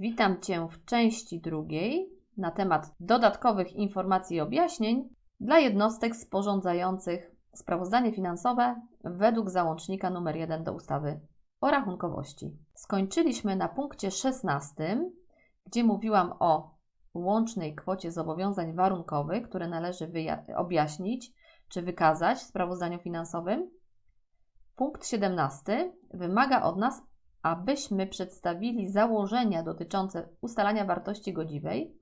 Witam Cię w części drugiej na temat dodatkowych informacji i objaśnień dla jednostek sporządzających sprawozdanie finansowe według załącznika nr 1 do ustawy o rachunkowości. Skończyliśmy na punkcie 16, gdzie mówiłam o łącznej kwocie zobowiązań warunkowych, które należy objaśnić czy wykazać w sprawozdaniu finansowym. Punkt 17 wymaga od nas, abyśmy przedstawili założenia dotyczące ustalania wartości godziwej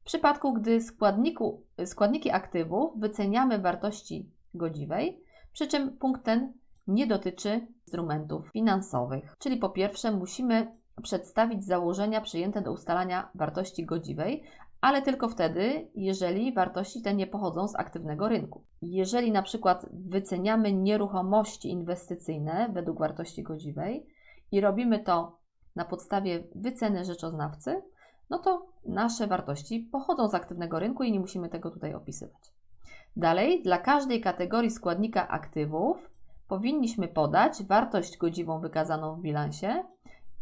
w przypadku, gdy składniku, składniki aktywów wyceniamy wartości godziwej, przy czym punkt ten nie dotyczy instrumentów finansowych. Czyli po pierwsze musimy przedstawić założenia przyjęte do ustalania wartości godziwej, ale tylko wtedy, jeżeli wartości te nie pochodzą z aktywnego rynku. Jeżeli na przykład wyceniamy nieruchomości inwestycyjne według wartości godziwej i robimy to na podstawie wyceny rzeczoznawcy, no to nasze wartości pochodzą z aktywnego rynku i nie musimy tego tutaj opisywać. Dalej, dla każdej kategorii składnika aktywów powinniśmy podać wartość godziwą wykazaną w bilansie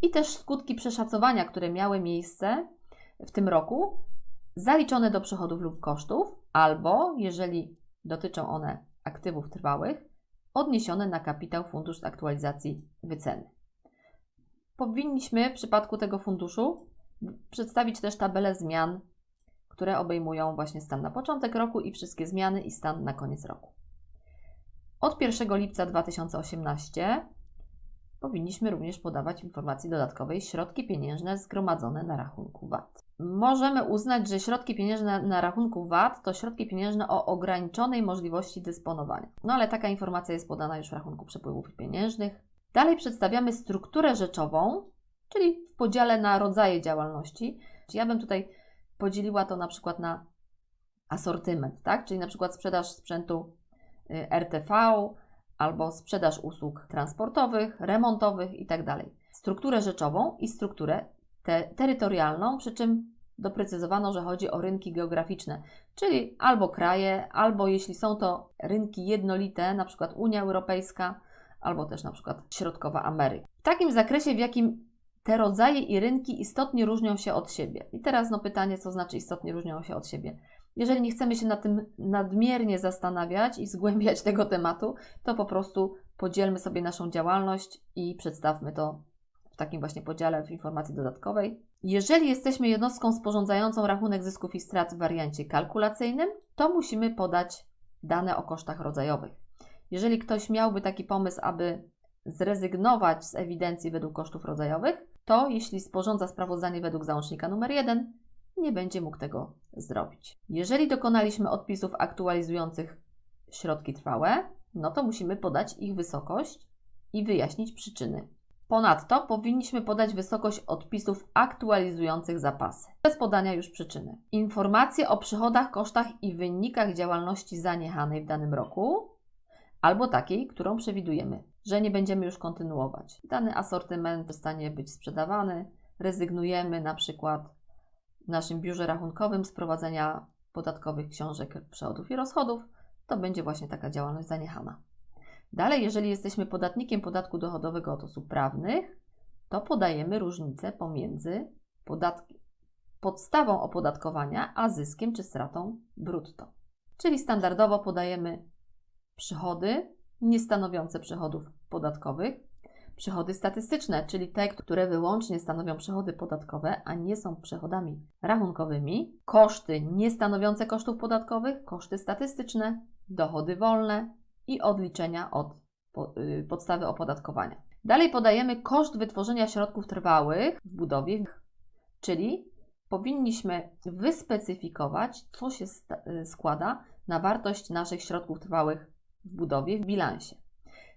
i też skutki przeszacowania, które miały miejsce w tym roku, zaliczone do przychodów lub kosztów, albo jeżeli dotyczą one aktywów trwałych, odniesione na kapitał fundusz aktualizacji wyceny. Powinniśmy w przypadku tego funduszu przedstawić też tabelę zmian, które obejmują właśnie stan na początek roku i wszystkie zmiany i stan na koniec roku. Od 1 lipca 2018 powinniśmy również podawać informacji dodatkowej środki pieniężne zgromadzone na rachunku VAT. Możemy uznać, że środki pieniężne na rachunku VAT to środki pieniężne o ograniczonej możliwości dysponowania. No ale taka informacja jest podana już w rachunku przepływów pieniężnych. Dalej przedstawiamy strukturę rzeczową, czyli w podziale na rodzaje działalności. Ja bym tutaj podzieliła to na przykład na asortyment, tak? czyli na przykład sprzedaż sprzętu y, RTV albo sprzedaż usług transportowych, remontowych itd. Tak strukturę rzeczową i strukturę te terytorialną, przy czym doprecyzowano, że chodzi o rynki geograficzne, czyli albo kraje, albo jeśli są to rynki jednolite, na przykład Unia Europejska, albo też na przykład Środkowa Ameryka. W takim zakresie, w jakim te rodzaje i rynki istotnie różnią się od siebie. I teraz no pytanie, co znaczy istotnie różnią się od siebie. Jeżeli nie chcemy się na tym nadmiernie zastanawiać i zgłębiać tego tematu, to po prostu podzielmy sobie naszą działalność i przedstawmy to w takim właśnie podziale w informacji dodatkowej. Jeżeli jesteśmy jednostką sporządzającą rachunek zysków i strat w wariancie kalkulacyjnym, to musimy podać dane o kosztach rodzajowych. Jeżeli ktoś miałby taki pomysł, aby zrezygnować z ewidencji według kosztów rodzajowych, to jeśli sporządza sprawozdanie według załącznika nr 1, nie będzie mógł tego zrobić. Jeżeli dokonaliśmy odpisów aktualizujących środki trwałe, no to musimy podać ich wysokość i wyjaśnić przyczyny. Ponadto powinniśmy podać wysokość odpisów aktualizujących zapasy, bez podania już przyczyny. Informacje o przychodach, kosztach i wynikach działalności zaniechanej w danym roku, albo takiej, którą przewidujemy, że nie będziemy już kontynuować. Dany asortyment przestanie być sprzedawany, rezygnujemy na przykład w naszym biurze rachunkowym z prowadzenia podatkowych książek przychodów i rozchodów, to będzie właśnie taka działalność zaniechana. Dalej, jeżeli jesteśmy podatnikiem podatku dochodowego od osób prawnych, to podajemy różnicę pomiędzy podatki, podstawą opodatkowania a zyskiem czy stratą brutto. Czyli standardowo podajemy przychody niestanowiące przychodów podatkowych przychody statystyczne, czyli te, które wyłącznie stanowią przychody podatkowe, a nie są przychodami rachunkowymi, koszty niestanowiące kosztów podatkowych, koszty statystyczne, dochody wolne i odliczenia od y, podstawy opodatkowania. Dalej podajemy koszt wytworzenia środków trwałych w budowie, czyli powinniśmy wyspecyfikować, co się y, składa na wartość naszych środków trwałych w budowie w bilansie.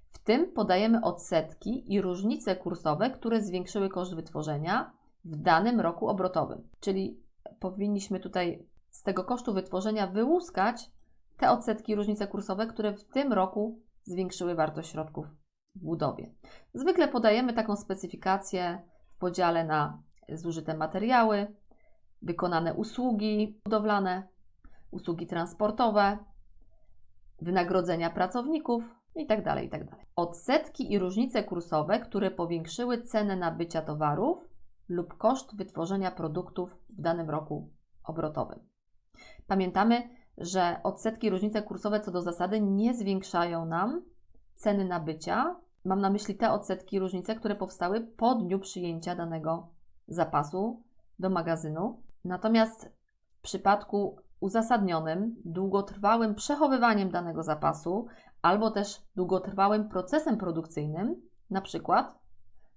W tym podajemy odsetki i różnice kursowe, które zwiększyły koszt wytworzenia w danym roku obrotowym. Czyli powinniśmy tutaj z tego kosztu wytworzenia wyłuskać te odsetki różnice kursowe, które w tym roku zwiększyły wartość środków w budowie. Zwykle podajemy taką specyfikację w podziale na zużyte materiały, wykonane usługi budowlane, usługi transportowe, wynagrodzenia pracowników, itd., tak itd. Tak Odsetki i różnice kursowe, które powiększyły cenę nabycia towarów lub koszt wytworzenia produktów w danym roku obrotowym. Pamiętamy, że odsetki różnice kursowe co do zasady nie zwiększają nam ceny nabycia. Mam na myśli te odsetki różnice, które powstały po dniu przyjęcia danego zapasu do magazynu. Natomiast w przypadku uzasadnionym, długotrwałym przechowywaniem danego zapasu albo też długotrwałym procesem produkcyjnym, na przykład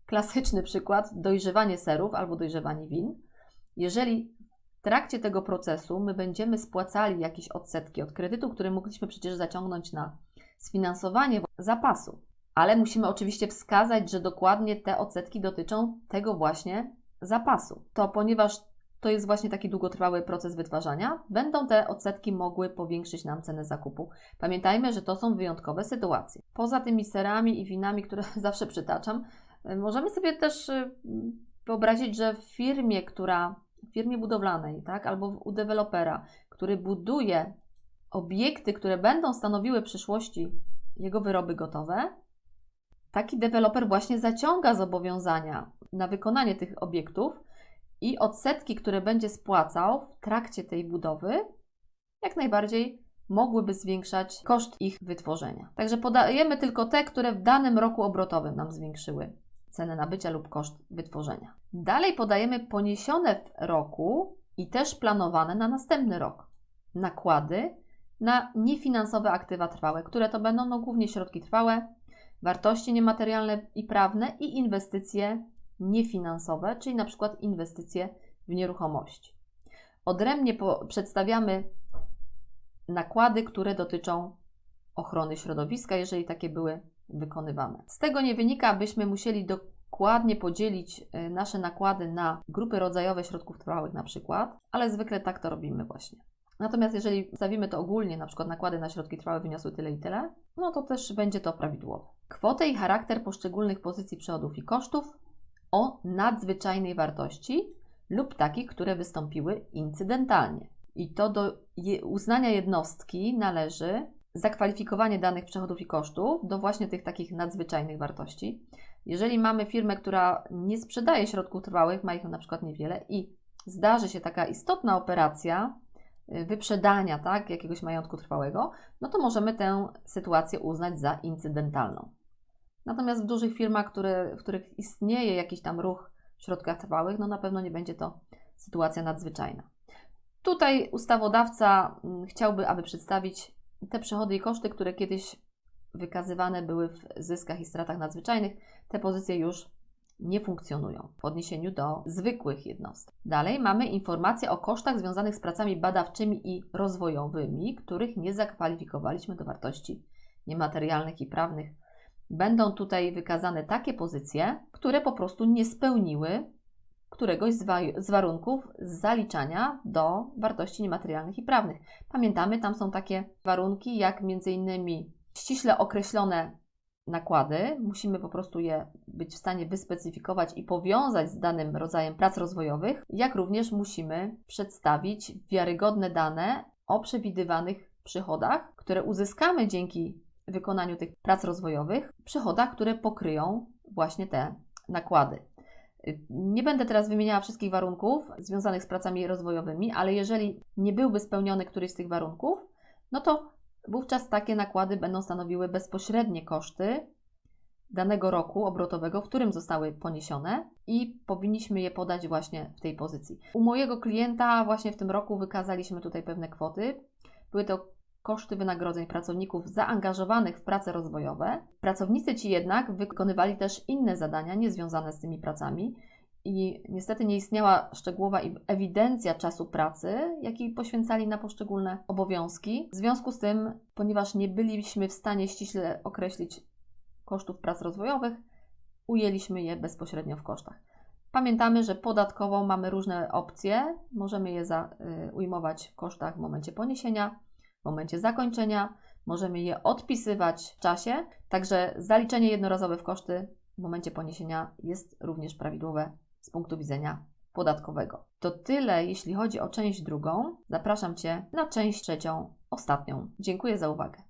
klasyczny przykład dojrzewanie serów albo dojrzewanie win. Jeżeli w trakcie tego procesu my będziemy spłacali jakieś odsetki od kredytu, który mogliśmy przecież zaciągnąć na sfinansowanie zapasu, ale musimy oczywiście wskazać, że dokładnie te odsetki dotyczą tego właśnie zapasu. To ponieważ to jest właśnie taki długotrwały proces wytwarzania, będą te odsetki mogły powiększyć nam cenę zakupu. Pamiętajmy, że to są wyjątkowe sytuacje. Poza tymi serami i winami, które zawsze przytaczam, możemy sobie też y, wyobrazić, że w firmie, która w firmie budowlanej, tak, albo u dewelopera, który buduje obiekty, które będą stanowiły w przyszłości jego wyroby gotowe, taki deweloper właśnie zaciąga zobowiązania na wykonanie tych obiektów i odsetki, które będzie spłacał w trakcie tej budowy, jak najbardziej mogłyby zwiększać koszt ich wytworzenia. Także podajemy tylko te, które w danym roku obrotowym nam zwiększyły cenę nabycia lub koszt wytworzenia. Dalej podajemy poniesione w roku i też planowane na następny rok nakłady na niefinansowe aktywa trwałe, które to będą no, głównie środki trwałe, wartości niematerialne i prawne i inwestycje niefinansowe, czyli na przykład inwestycje w nieruchomości. Odrębnie przedstawiamy nakłady, które dotyczą ochrony środowiska, jeżeli takie były wykonywane. Z tego nie wynika, abyśmy musieli dokładnie podzielić y, nasze nakłady na grupy rodzajowe środków trwałych na przykład, ale zwykle tak to robimy właśnie. Natomiast jeżeli stawimy to ogólnie, na przykład nakłady na środki trwałe wyniosły tyle i tyle, no to też będzie to prawidłowo. Kwotę i charakter poszczególnych pozycji przychodów i kosztów o nadzwyczajnej wartości lub takich, które wystąpiły incydentalnie. I to do uznania jednostki należy zakwalifikowanie danych przychodów i kosztów do właśnie tych takich nadzwyczajnych wartości. Jeżeli mamy firmę, która nie sprzedaje środków trwałych, ma ich na przykład niewiele i zdarzy się taka istotna operacja y, wyprzedania tak, jakiegoś majątku trwałego, no to możemy tę sytuację uznać za incydentalną. Natomiast w dużych firmach, które, w których istnieje jakiś tam ruch w środkach trwałych, no na pewno nie będzie to sytuacja nadzwyczajna. Tutaj ustawodawca mm, chciałby, aby przedstawić te przychody i koszty, które kiedyś wykazywane były w zyskach i stratach nadzwyczajnych, te pozycje już nie funkcjonują w odniesieniu do zwykłych jednostek. Dalej mamy informacje o kosztach związanych z pracami badawczymi i rozwojowymi, których nie zakwalifikowaliśmy do wartości niematerialnych i prawnych. Będą tutaj wykazane takie pozycje, które po prostu nie spełniły któregoś z, wa z warunków zaliczania do wartości niematerialnych i prawnych. Pamiętamy, tam są takie warunki, jak innymi ściśle określone nakłady, musimy po prostu je być w stanie wyspecyfikować i powiązać z danym rodzajem prac rozwojowych, jak również musimy przedstawić wiarygodne dane o przewidywanych przychodach, które uzyskamy dzięki wykonaniu tych prac rozwojowych, przychodach, które pokryją właśnie te nakłady. Nie będę teraz wymieniała wszystkich warunków związanych z pracami rozwojowymi, ale jeżeli nie byłby spełniony któryś z tych warunków, no to wówczas takie nakłady będą stanowiły bezpośrednie koszty danego roku obrotowego, w którym zostały poniesione i powinniśmy je podać właśnie w tej pozycji. U mojego klienta właśnie w tym roku wykazaliśmy tutaj pewne kwoty. Były to koszty wynagrodzeń pracowników zaangażowanych w prace rozwojowe. Pracownicy ci jednak wykonywali też inne zadania niezwiązane z tymi pracami i niestety nie istniała szczegółowa ewidencja czasu pracy, jaki poświęcali na poszczególne obowiązki. W związku z tym, ponieważ nie byliśmy w stanie ściśle określić kosztów prac rozwojowych, ujęliśmy je bezpośrednio w kosztach. Pamiętamy, że podatkowo mamy różne opcje, możemy je za, y, ujmować w kosztach w momencie poniesienia, w momencie zakończenia, możemy je odpisywać w czasie, także zaliczenie jednorazowe w koszty w momencie poniesienia jest również prawidłowe z punktu widzenia podatkowego. To tyle, jeśli chodzi o część drugą. Zapraszam Cię na część trzecią, ostatnią. Dziękuję za uwagę.